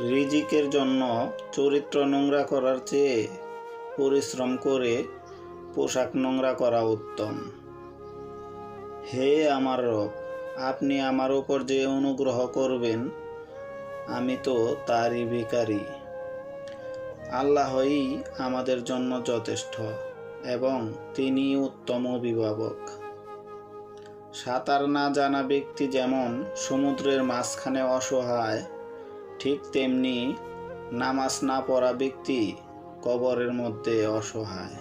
রিজিকের জন্য চরিত্র নোংরা করার চেয়ে পরিশ্রম করে পোশাক নোংরা করা উত্তম। হে আমার রব, আপনি আমার উপর যে অনুগ্রহ করবেন, আমি তো তারই ভিকারি আল্লাহই আমাদের জন্য যথেষ্ট এবং তিনি উত্তম অভিভাবক। সাঁতার না জানা ব্যক্তি যেমন সমুদ্রের মাঝখানে অসহায় ঠিক তেমনি নামাজ না পড়া ব্যক্তি কবরের মধ্যে অসহায়।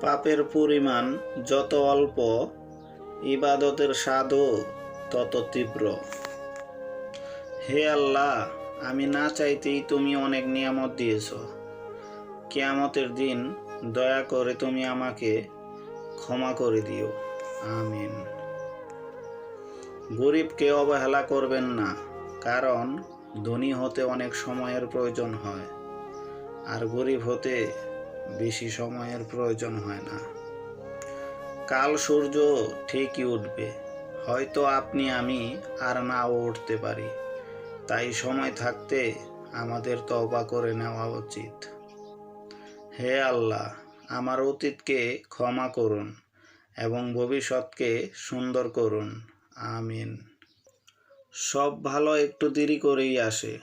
পাপের পরিমাণ যত অল্প, ইবাদতের স্বাদও তত তীব্র। হে আল্লাহ, আমি না চাইতেই তুমি অনেক নিয়ামত দিয়েছ। কেয়ামতের দিন দয়া করে তুমি আমাকে ক্ষমা করে দিও। আমিন। গরিবকে অবহেলা করবেন না। কারণ ধনী হতে অনেক সময়ের প্রয়োজন হয়, আর গরিব হতে বেশি সময়ের প্রয়োজন হয় না। কাল সূর্য ঠিকই উঠবে, হয়তো আপনি, আমি আর নাও উঠতে পারি। তাই সময় থাকতে আমাদের তওবা করে নেওয়া উচিত। হে আল্লাহ, আমার অতীতকে ক্ষমা করুন এবং ভবিষ্যৎকে সুন্দর করুন। আমিন। সব ভালো একটু দেরি করেই আসে।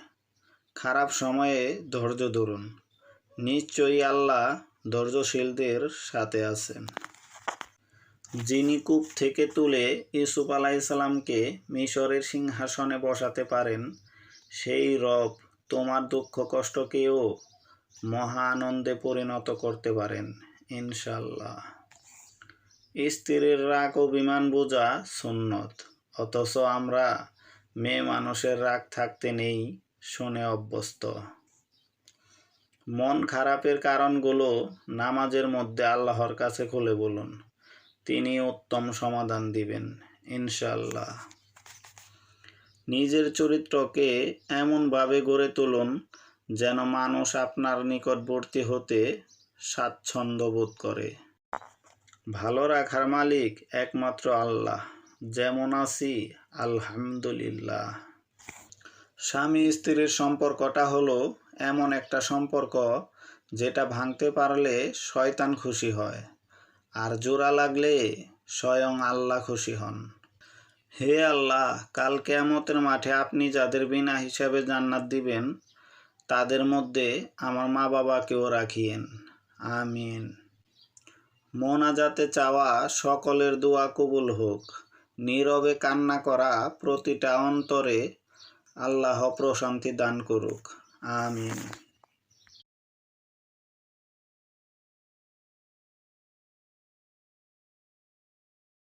খারাপ সময়ে ধৈর্য ধরুন। নিশ্চয়ই আল্লাহ ধৈর্যশীলদের সাথে আছেন। যিনি কূপ থেকে তুলে ইউসুফ আলাইসাল্লামকে মিশরের সিংহাসনে বসাতে পারেন, সেই রব তোমার দুঃখ কষ্টকেও মহা আনন্দে পরিণত করতে পারেন ইনশাল্লাহ স্ত্রীর রাগ অভিমান বোঝা সুন্নত, অথচ আমরা মেয়ে মানুষের রাগ থাকতে নেই শুনে অভ্যস্ত। মন খারাপের কারণগুলো নামাজের মধ্যে আল্লাহর কাছে খুলে বলুন। তিনি উত্তম সমাধান দিবেন ইনশাল্লাহ নিজের চরিত্রকে এমনভাবে গড়ে তুলুন যেন মানুষ আপনার নিকটবর্তী হতে স্বাচ্ছন্দ্য বোধ করে। ভালো রাখার মালিক একমাত্র আল্লাহ। যেমন আছি, আলহামদুলিল্লাহ। স্বামী স্ত্রীর সম্পর্কটা হলো এমন একটা সম্পর্ক যেটা ভাঙতে পারলে শয়তান খুশি হয়, আর জোড়া লাগলে স্বয়ং আল্লাহ খুশি হন। হে আল্লাহ, কাল কেয়ামতের মাঠে আপনি যাদের বিনা হিসাবে জান্নাত দিবেন, তাদের মধ্যে আমার মা বাবাকেও রাখিয়েন। আমিন। মোনাজাতে চাওয়া সকলের দোয়া কবুল হোক। নীরবে কান্না করা প্রতিটা অন্তরে আল্লাহ প্রশান্তি দান করুক। আমিন।